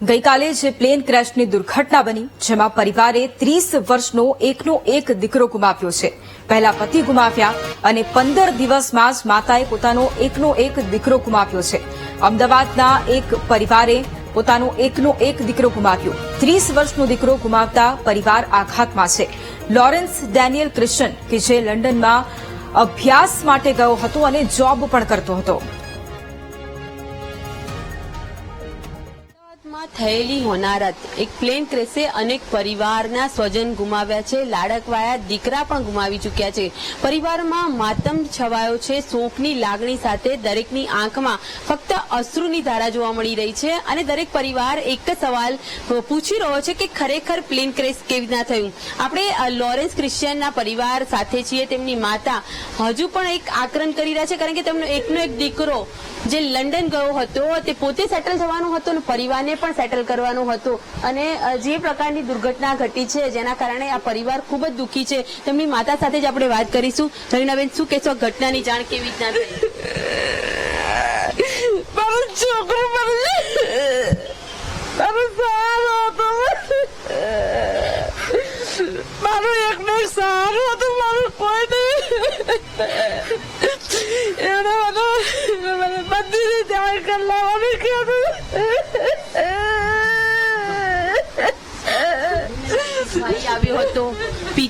ગઈકાલે જે પ્લેન ક્રેશની દુર્ઘટના બની, જેમાં પરિવારે ત્રીસ વર્ષનો એકનો એક દીકરો ગુમાવ્યો છે. પહેલા પતિ ગુમાવ્યા અને પંદર દિવસમાં જ માતાએ પોતાનો એકનો એક દીકરો ગુમાવ્યો છે. અમદાવાદના એક પરિવારે પોતાનો એકનો એક દીકરો ગુમાવ્યો. ત્રીસ વર્ષનો દીકરો ગુમાવતા પરિવાર આઘાતમાં છે. લોરેન્સ ડેનિયલ ક્રિશ્ચન, કે જે લંડનમાં અભ્યાસ માટે ગયો હતો અને જોબ પણ કરતો હતો. થયેલી હોનારત. એક પ્લેન ક્રેશે અનેક પરિવારના સ્વજન ગુમાવ્યા છે. લાડકવાયા દીકરા પણ ગુમાવી ચૂક્યા છે. પરિવારમાં માતમ છવાયો છે. શોકની લાગણી સાથે દરેકની આંખમાં ફક્ત અશ્રુની ધારા જોવા મળી રહી છે અને દરેક પરિવાર એક સવાલ પૂછી રહ્યો છે કે ખરેખર પ્લેન ક્રેશ કેવી રીતના થયું? આપણે લોરેન્સ ક્રિશ્ચિયનના પરિવાર સાથે છીએ, તેમની માતા હજુ પણ એક આકરણ કરી રહ્યા છે. કારણ કે તેમનો એકનો એક દીકરો જે લંડન ગયો હતો, તે પોતે સેટલ થવાનો હતો અને પરિવારને પણ સેટલ કરવાનું હતું. અને જે પ્રકારની દુર્ઘટના ઘટી છે, જેના કારણે આ પરિવાર ખૂબ જ દુઃખી છે, તેમની માતા સાથે જ આપણે વાત કરીશું. રવિનાબેન, શું કહેશો ઘટનાની જાણ કેવી રીતના મને મારો સહારો હતો મારો એકનો એક સહારો હતો મારો કોઈ નહીં એને મને મને બધી રીતે જાણ કરી લાવવાનું કીધું ભાઈ આવ્યો હતો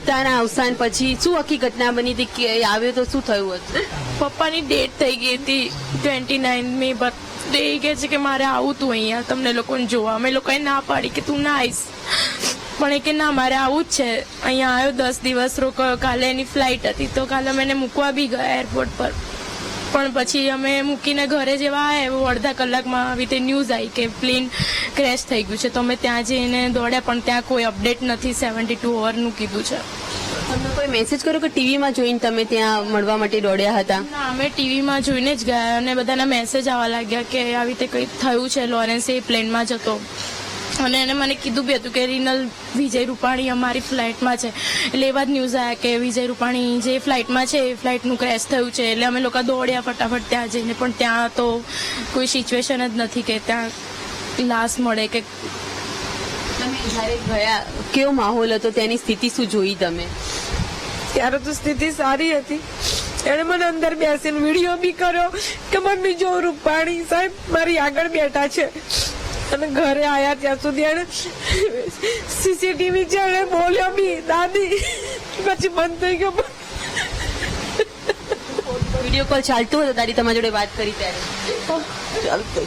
પિતાના અવસાન પછી શું આખી ઘટના બની હતી? કે આવ્યો તો શું થયું હતું? પપ્પાની ડેટ થઈ ગઈ હતી ટ્વેન્ટી નાઇન મે બર્થડે એ કહે છે કે મારે આવું તું અહીંયા, તમને લોકોને જોવા. અમે લોકોએ ના પાડી કે તું ના આવીશ પણ એ કે ના, મારે આવું જ છે. અહીંયા આવ્યો દસ દિવસ રોકાયો કાલે એની ફ્લાઇટ હતી, તો કાલે મેં મૂકવા બી ગયા એરપોર્ટ પર. પણ પછી અમે મૂકીને ઘરે જેવા આવ્યા અડધા કલાકમાં આવી રીતે ન્યૂઝ આવી કે પ્લેન ક્રેશ થઈ ગયું છે. તો અમે ત્યાં જઈને દોડ્યા પણ ત્યાં કોઈ અપડેટ નથી. સેવન્ટી ટુ અવરનું કીધું છે. તમને કોઈ મેસેજ કર્યો કે ટીવીમાં જોઈને તમે ત્યાં મળવા માટે દોડ્યા હતા? અમે ટીવીમાં જોઈને જ ગયા અને બધાના મેસેજ આવવા લાગ્યા કે આવી રીતે કંઈક થયું છે. લોરેન્સ એ પ્લેનમાં જતો અને એને મને કીધું બી હતું કે રિનલ વિજય રૂપાણી અમારી ફ્લાઇટમાં છે. એટલે એવા જ ન્યૂઝ આવ્યા કે વિજય રૂપાણી જે ફ્લાઇટમાં છે એ ફ્લાઇટનું ક્રેશ થયું છે. એટલે અમે લોકો દોડ્યા ફટાફટ ત્યાં જઈને પણ ત્યાં તો કોઈ સિચ્યુએશન જ નથી કે ત્યાં લાશ મળે કે તમે જ્યારે ગયા કેવો માહોલ હતો? તેની સ્થિતિ શું જોઈ તમે? ત્યારે તો સ્થિતિ સારી હતી. એણે મને અંદર બેસીને વીડિયો બી કર્યો કે મમ્મી જો રૂપાણી સાહેબ મારી આગળ બેઠા છે. અને ઘરે આયા ત્યાં સુધી એને સીસીટીવી છે એને બોલ્યો બી દાદી. પછી બંધ થઈ ગયો. વીડિયો કોલ ચાલતો હતો તારી તમારી જોડે વાત કરી ત્યારે. ચાલતો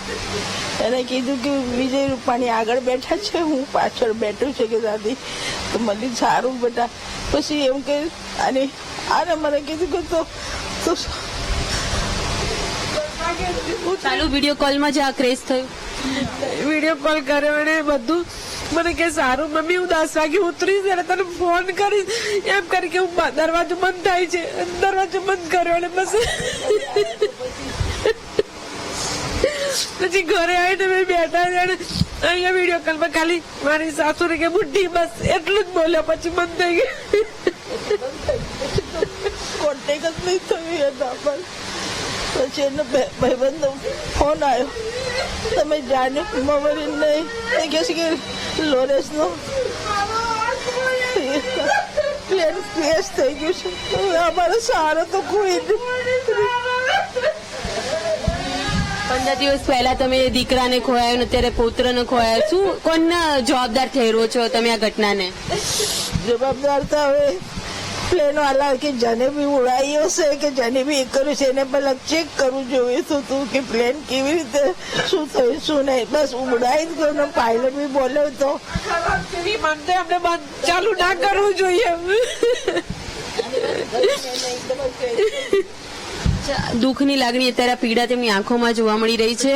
એને કીધું કે વિજય રૂપાણી આગળ બેઠા છે હું પાછળ બેઠું છે કે દાદી તો મને સારું બેટા. પછી એમ કે અને આને મને કીધું કે તો તો ચાલુ વીડિયો કોલમાં જ આ ક્રેઝ થયું. વીડિયો કોલ કર્યો એને બધું. મને કે, સારું, મમ્મી, હું દસ વાગે ઉતરીશ અને તને ફોન કરીશ. એમ કરી કે હું દરવાજો બંધ થાય છે. દરવાજો બંધ કર્યો અને બસ. પછી ઘરે આવીને મેં બેઠા અને અહીંયા વીડિયો કોલમાં ખાલી મારી સાસુને કે, બુઢી, બસ એટલું જ બોલ્યો, પછી બંધ થઈ ગયું. કોન્ટેક જ નહીં થયું એના પર પછી એનો ભાઈબંધનો ફોન આવ્યો. તમે જાણ્યું મમ્મી નહીં. એ કહે છે કે લોરેન્સનો પ્લેન ક્રેશ થઈ ગયું છે. અમારો સારો તો કોઈ પંદર દિવસ પહેલા તમે દીકરાને ખોવાયો ને અત્યારે પુત્રને ખોયા શું કોણ જવાબદાર ઠેરવો છો તમે આ ઘટનાને? જવાબદાર તો હવે પ્લેન વાળા કે જેને બી ઉડાઈ હશે કે જેને બી એ કર્યું છે એને પહેલા ચેક કરવું જોઈએ શું તું કે પ્લેન કેવી રીતે શું થયું શું નહીં બસ ઉડાઈ જ ગયો ને પાયલટ બી બોલ્યો તો. આપણે બંધ ચાલુ ના કરવું જોઈએ. દુઃખની લાગણી અત્યારે આ પીડા તેમની આંખોમાં જોવા મળી રહી છે.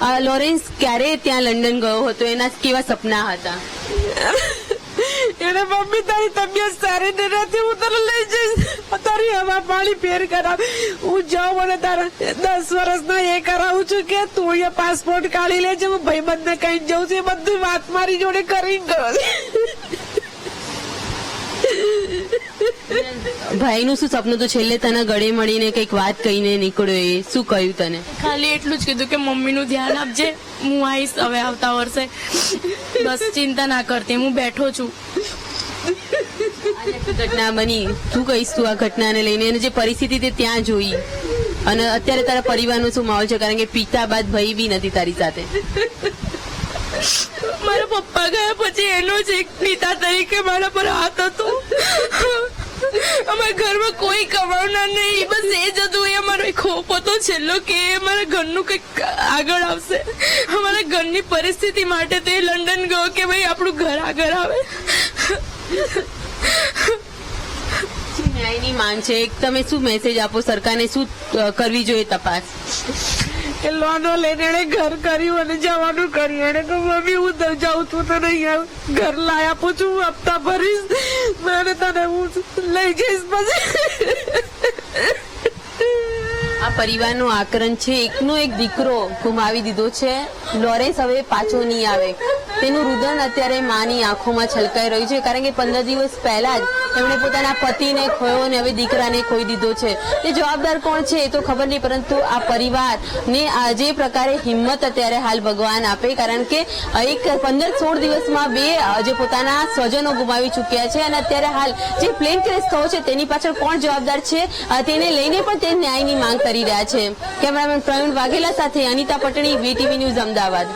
આ લોરેન્સ ક્યારે ત્યાં લંડન ગયો હતો? એના કેવા સપના હતા? એને મમ્મી, તારી તબિયત સારી નથી, હું તને લઈ જઈશ. તારી હવા પાણી ફેર કરાવ. હું જાઉં અને તારા દસ વર્ષના એ કરાવું છું કે તું અહીંયા પાસપોર્ટ કાઢી લેજે, હું ભાઈબંધ ને કઈ જઉં છું. એ બધું વાત મારી જોડે કરી ગયો. ભાઈનું શું સપનું તો છેલ્લે તને ગળે મળીને કંઈક વાત કહીને નીકળ્યો એ. શું કહ્યું તને? ખાલી એટલું જ કીધું કે મમ્મીનું ધ્યાન આપજે. હું આવીશ હવે આવતા વર્ષે. બસ ચિંતા ના કરતી હું બેઠો છું. ઘટના બની શું કહીશ તું આ ઘટનાને લઈને? અને જે પરિસ્થિતિ તે ત્યાં જોઈ. અને અત્યારે તારા પરિવારનો શું માહોલ છે? કારણ કે પિતા બાદ ભાઈ બી નથી તારી સાથે. મારા પપ્પા ગયા પછી એનો જ એક પિતા તરીકે મારા પર હાથ હતો. અમારા ઘરમાં કોઈ કમાવનાર નહીં, બસ એ જ હતું. એ અમારો એક હોપ હતો. છેલ્લો કે અમારા ઘરનું કંઈક આગળ આવશે. અમારા ઘરની પરિસ્થિતિ માટે તે લંડન ગયો કે ભાઈ આપણું ઘર આગળ આવે. ન્યાયની માંગ છે? એક તમે શું મેસેજ આપો? સરકારને શું કરવી જોઈએ તપાસ? કે લોનો લઈને એણે ઘર કર્યું અને જવાનું કર્યું. એને તો મમ્મી, હું તો જાઉં છું તો અહીંયા ઘર લાય આપું છું હપ્તા ભરીશ. મારે તને હું લઈ જઈશ પછી. આ પરિવારનું આકરણ છે, એકનો એક દીકરો ગુમાવી દીધો છે. લોરેન્સ હવે પાછો નહીં આવે. તેનું રુદન અત્યારે માની આંખોમાં છલકાઈ રહ્યું છે, કારણ કે પંદર દિવસ પહેલા જ એમણે પોતાના પતિને ખોયો અને હવે દીકરાને ખોઈ દીધો છે. તે જવાબદાર કોણ છે એ તો ખબર નહીં, પરંતુ આ પરિવારને આ જે પ્રકારે હિંમત અત્યારે હાલ ભગવાન આપે, કારણ કે એક પંદર સોળ દિવસમાં બે જે પોતાના સ્વજનો ગુમાવી ચૂક્યા છે અને અત્યારે હાલ જે પ્લેન ક્રેશ થયો છે તેની પાછળ કોણ જવાબદાર છે? તેને લઈને પણ તે ન્યાયની માંગ કરી રહ્યા છે. કેમેરામેન પ્રવીણ વાઘેલા સાથે અનિતા પટણી, વીટીવી ન્યૂઝ અમદાવાદ.